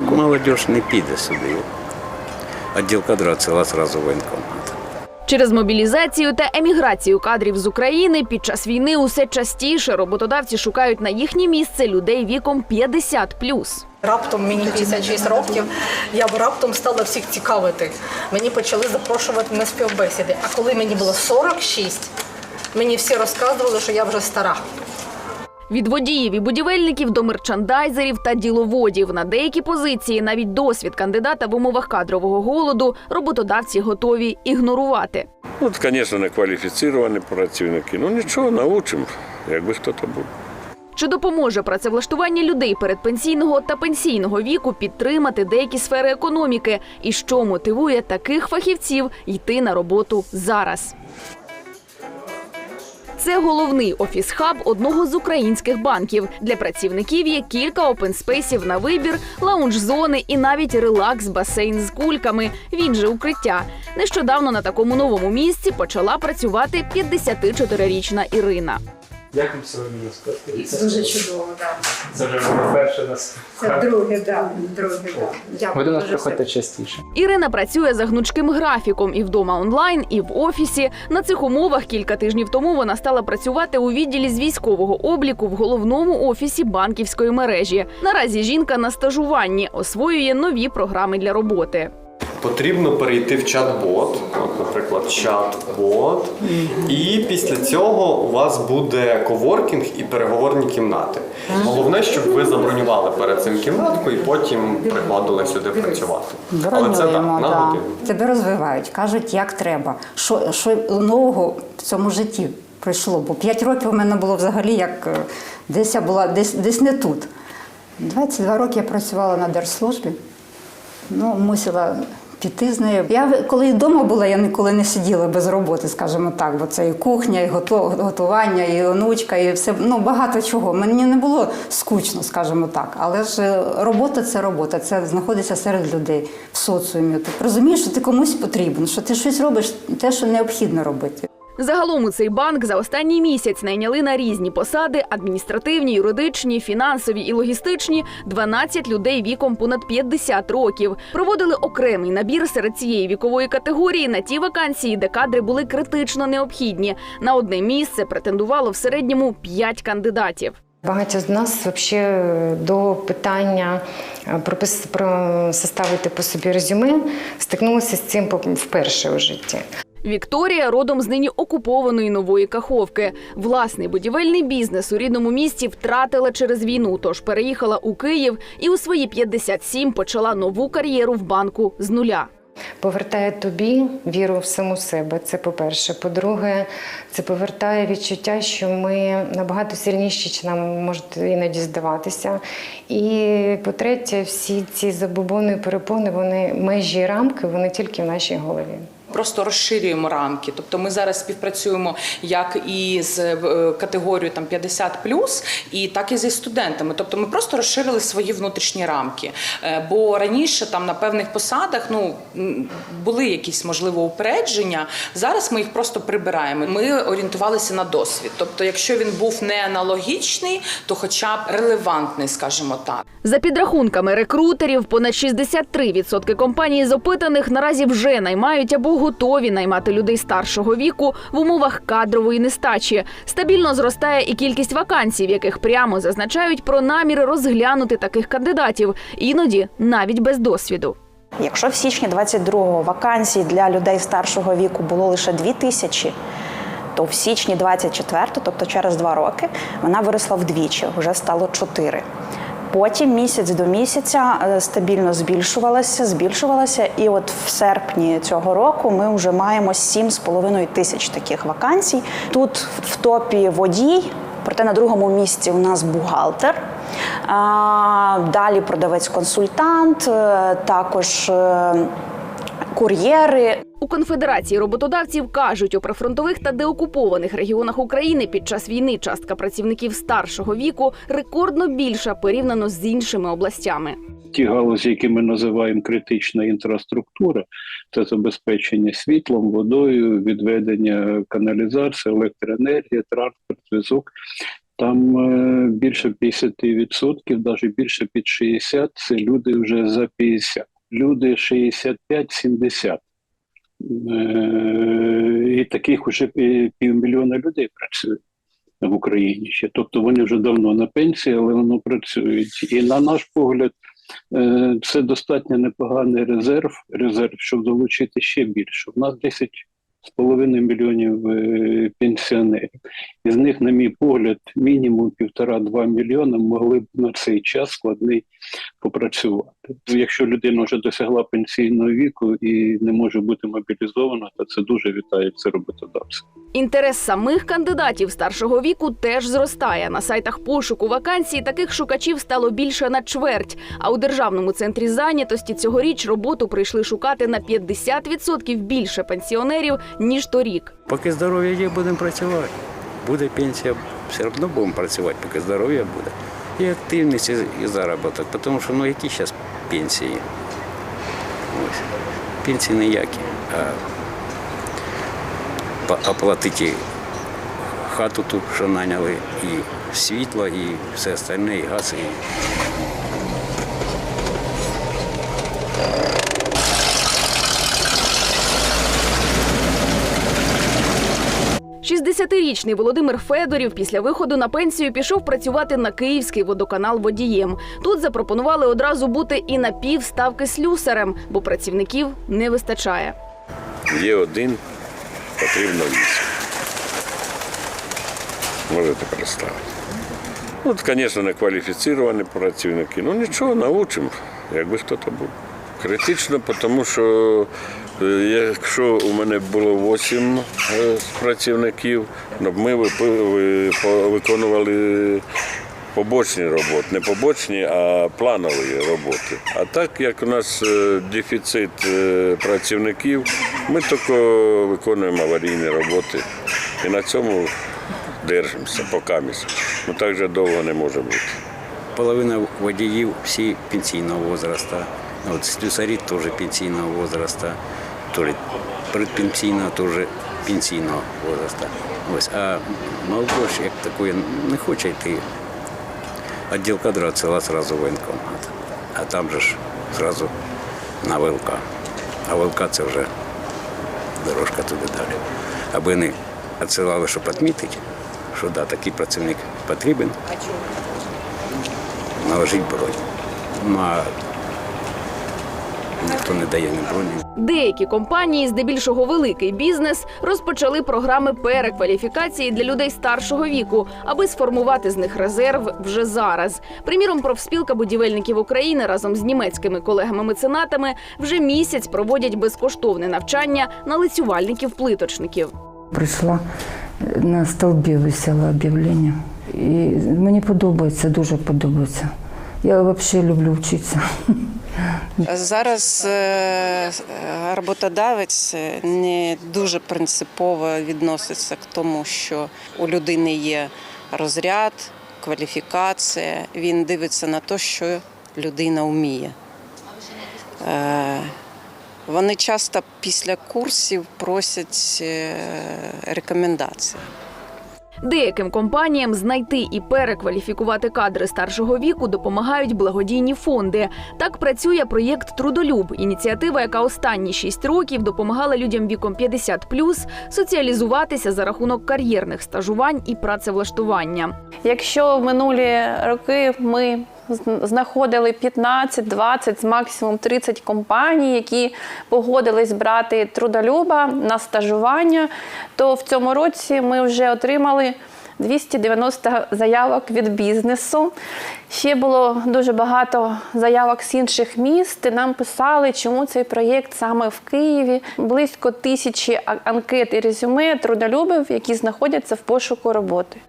Молодіж не піде сюди. Отділ кадра це сразу воєнкомат. Через мобілізацію та еміграцію кадрів з України під час війни усе частіше роботодавці шукають на їхнє місце людей віком 50+. Раптом мені 56 років, я б раптом стала всіх цікавити. Мені почали запрошувати на співбесіди. А коли мені було 46, мені всі розказували, що я вже стара. Від водіїв і будівельників до мерчандайзерів та діловодів на деякі позиції навіть досвід кандидата в умовах кадрового голоду роботодавці готові ігнорувати. Ну, звісно, не кваліфіціровані працівники. Ну нічого, научимо, якби хто то був. Чи допоможе працевлаштування людей передпенсійного та пенсійного віку підтримати деякі сфери економіки? І що мотивує таких фахівців йти на роботу зараз? Це головний офіс-хаб одного з українських банків. Для працівників є кілька опенспейсів на вибір, лаунж-зони і навіть релакс-басейн з кульками. Він же укриття. Нещодавно на такому новому місці почала працювати 54-річна Ірина. Як вам сьогодні розказати? Дуже чудово, так. Це вже перше нас. Це друге, да, друге, да. Дякую. Ви до нас дуже приходьте частіше. Ірина працює за гнучким графіком і вдома онлайн, і в офісі. На цих умовах кілька тижнів тому вона стала працювати у відділі з військового обліку в головному офісі банківської мережі. Наразі жінка на стажуванні освоює нові програми для роботи. Потрібно перейти в чат-бот, от, наприклад, чат-бот, і після цього у вас буде коворкінг і переговорні кімнати. Головне, щоб ви забронювали перед цим кімнатку і потім приходили сюди працювати. Але це так, на да. годину. Тебе розвивають, кажуть, як треба. Що, що нового в цьому житті пройшло? Бо 5 років у мене було взагалі як е, десь я була десь, десь не тут. 22 роки я працювала на держслужбі. Ну, мусила піти з нею. Я коли вдома була, я ніколи не сиділа без роботи, скажімо так, бо це і кухня, і готування, і онучка, і все ну багато чого. Мені не було скучно, скажімо так. Але ж е, робота це робота, це знаходиться серед людей в соціумі. Ти розумієш, що ти комусь потрібен, що ти щось робиш, те, що необхідно робити. Загалом у цей банк за останній місяць найняли на різні посади: адміністративні, юридичні, фінансові і логістичні 12 людей віком понад 50 років. Проводили окремий набір серед цієї вікової категорії на ті вакансії, де кадри були критично необхідні. На одне місце претендувало в середньому 5 кандидатів. Багато з нас вообще до питання е, про составити по собі резюме стикнулися з цим вперше у житті. Вікторія родом з нині окупованої нової каховки. Власний будівельний бізнес у рідному місті втратила через війну, тож переїхала у Київ і у свої 57 почала нову кар'єру в банку з нуля. Повертає тобі віру в саму себе. Це по-перше. По-друге, це повертає відчуття, що ми набагато сильніші, чи нам може іноді здаватися. І по-третє, всі ці забобони перепони, вони межі і рамки, вони тільки в нашій голові. Просто розширюємо рамки. Тобто ми зараз співпрацюємо як і з е, категорією там 50+, і так і зі студентами. Тобто ми просто розширили свої внутрішні рамки. Е, Бо раніше там на певних посадах ну були якісь можливо упередження. Зараз ми їх просто прибираємо. Ми орієнтувалися на досвід. Тобто, якщо він був не аналогічний, то хоча б релевантний, скажімо так. За підрахунками рекрутерів, понад 63% компаній з опитаних наразі вже наймають або готові наймати людей старшого віку в умовах кадрової нестачі. Стабільно зростає і кількість вакансій, в яких прямо зазначають про наміри розглянути таких кандидатів, іноді навіть без досвіду. Якщо в січні 22-го вакансій для людей старшого віку було лише 2 тисячі, то в січні 24-го, тобто через два роки, вона виросла вдвічі, вже стало 4. Потім місяць до місяця е, стабільно збільшувалася, збільшувалася, і от в серпні цього року ми вже маємо 7,5 тисяч таких вакансій. Тут в топі водій, проте на другому місці у нас бухгалтер. Далі продавець-консультант, е, також е, кур'єри. У конфедерації роботодавців кажуть, у прифронтових та деокупованих регіонах України під час війни частка працівників старшого віку рекордно більша порівняно з іншими областями. ті галузі, які ми називаємо критична інфраструктура, це забезпечення світлом, водою, відведення каналізації, електроенергія, транспорт, зв'язок. Там е, більше 50%, навіть більше під 60% це люди вже за 50. Люди 65-70. Е, І таких вже пі- півмільйона людей працює в Україні ще. Тобто вони вже давно на пенсії, але вони працюють. І на наш погляд, е, це достатньо непоганий резерв, резерв, щоб залучити ще більше. У нас 10 з половиною мільйонів е, пенсіонерів. Із них, на мій погляд, мінімум півтора-два мільйона могли б на цей час складний попрацювати. Якщо людина вже досягла пенсійного віку і не може бути мобілізована, то це дуже вітається роботодавцем. Інтерес самих кандидатів старшого віку теж зростає. На сайтах пошуку вакансій таких шукачів стало більше на чверть. А у державному центрі зайнятості цьогоріч роботу прийшли шукати на 50% більше пенсіонерів ніж торік. Поки здоров'я є, будемо працювати. Буде пенсія, все одно будемо працювати, поки здоров'я буде. І активність, і- заробіток. Тому що ну які зараз пенсії? Ось. Пенсії ніякі. А оплатити хату ту, що наняли, і світло, і все остальне, і газ, і 60-річний Володимир Федорів після виходу на пенсію пішов працювати на київський водоканал водієм. Тут запропонували одразу бути і на півставки слюсарем, бо працівників не вистачає. Є один, потрібно вісім. Можете представити. От, звісно, не кваліфіціровані працівники. Ну нічого, научимо, якби хто то був. Критично, тому що якщо у мене було 8 працівників, ну, ми виконували побочні роботи, не побочні, а планові роботи. А так як у нас е, дефіцит е, працівників, ми тільки виконуємо аварійні роботи. І на цьому держимося поки. Ну так же довго не може бути. половина водіїв всі пенсійного возраста. От слюсарі теж пенсійного возраста, то ли предпенсійного, теж пенсійного возраста. Ось, а молодіж, як такої, не хоче йти. Отдел кадрів ціла сразу в воєнкомат. А там же ж сразу на ВЛК. А ВЛК це вже дорожка туди далі. Аби не відсилали, щоб відмітити, що да, такий працівник потрібен, наложить бронь. Ніхто не дає ні броні. Деякі компанії, здебільшого великий бізнес, розпочали програми перекваліфікації для людей старшого віку, аби сформувати з них резерв вже зараз. Приміром, профспілка будівельників України разом з німецькими колегами-меценатами вже місяць проводять безкоштовне навчання на лицювальників-плиточників. Прийшла на столбі висіло об'явлення. І мені подобається, дуже подобається. Я взагалі люблю вчитися. Зараз е, роботодавець не дуже принципово відноситься к тому, що у людини є розряд, кваліфікація. Він дивиться на те, що людина вміє. Е, Вони часто після курсів просять е, рекомендації. Деяким компаніям знайти і перекваліфікувати кадри старшого віку допомагають благодійні фонди. Так працює проєкт Трудолюб, ініціатива, яка останні шість років допомагала людям віком 50+, соціалізуватися за рахунок кар'єрних стажувань і працевлаштування. Якщо в минулі роки ми знаходили 15, 20, з максимум 30 компаній, які погодились брати трудолюба на стажування, то в цьому році ми вже отримали 290 заявок від бізнесу. Ще було дуже багато заявок з інших міст. І нам писали, чому цей проєкт саме в Києві. Близько тисячі анкет і резюме трудолюбів, які знаходяться в пошуку роботи.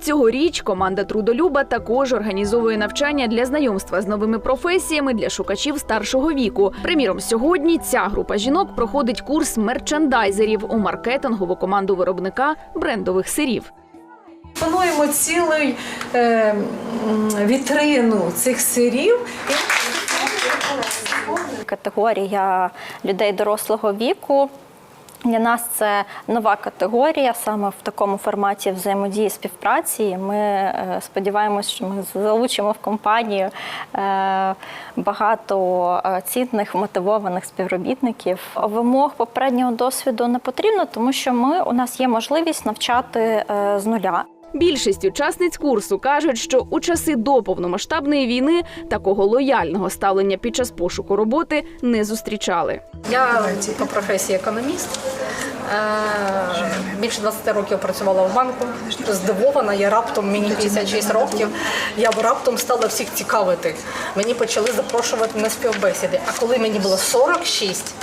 Цьогоріч команда Трудолюба також організовує навчання для знайомства з новими професіями для шукачів старшого віку. Приміром, сьогодні ця група жінок проходить курс мерчендайзерів у маркетингову команду виробника брендових сирів. Плануємо цілий е, вітрину цих сирів. Категорія людей дорослого віку Для нас це нова категорія саме в такому форматі взаємодії співпраці. Ми сподіваємося, сподіваємось, що ми залучимо в компанію е, багато е, цінних мотивованих співробітників. Вимог попереднього досвіду не потрібно, тому що ми у нас є можливість навчати е, з нуля. Більшість учасниць курсу кажуть, що у часи до повномасштабної війни такого лояльного ставлення під час пошуку роботи не зустрічали. Я по професії економіст. Е, Більше 20 років працювала в банку. Здивована, я раптом мені 56 років. Я раптом стала всіх цікавити. Мені почали запрошувати на співбесіди. А коли мені було 46,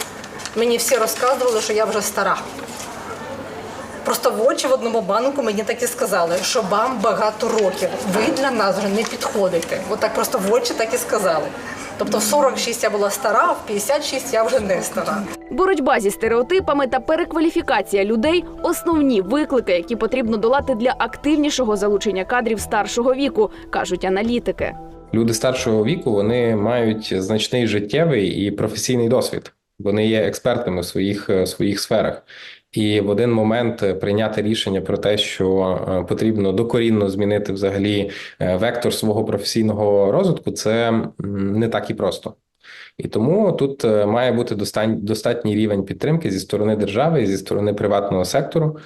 мені всі розказували, що я вже стара. Просто в очі в одному банку мені так і сказали, що вам багато років. Ви для нас вже не підходите. Отак просто в очі так і сказали. Тобто в 46 я була стара, в 56 я вже не стара. Боротьба зі стереотипами та перекваліфікація людей основні виклики, які потрібно долати для активнішого залучення кадрів старшого віку, кажуть аналітики. Люди старшого віку вони мають значний життєвий і професійний досвід. Вони є експертами в своїх е, своїх сферах. І в один момент е, прийняти рішення про те, що е, потрібно докорінно змінити взагалі е, вектор свого професійного розвитку, це не так і просто. І тому тут має бути достатній рівень підтримки зі сторони держави і зі сторони приватного сектору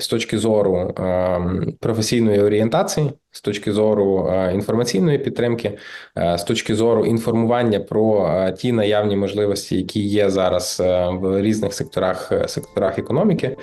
з точки зору ем, професійної орієнтації, з точки зору е, інформаційної підтримки, е, з точки зору інформування про е, ті наявні можливості, які є зараз в різних секторах секторах економіки.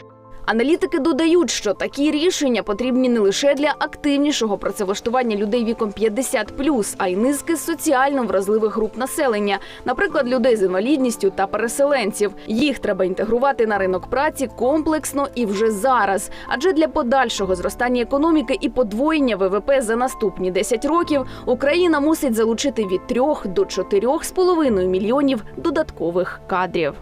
Аналітики додають, що такі рішення потрібні не лише для активнішого працевлаштування людей віком 50+, а й низки соціально вразливих груп населення, наприклад, людей з інвалідністю та переселенців. Їх треба інтегрувати на ринок праці комплексно і вже зараз. Адже для подальшого зростання економіки і подвоєння ВВП за наступні 10 років Україна мусить залучити від 3 до 4,5 мільйонів додаткових кадрів.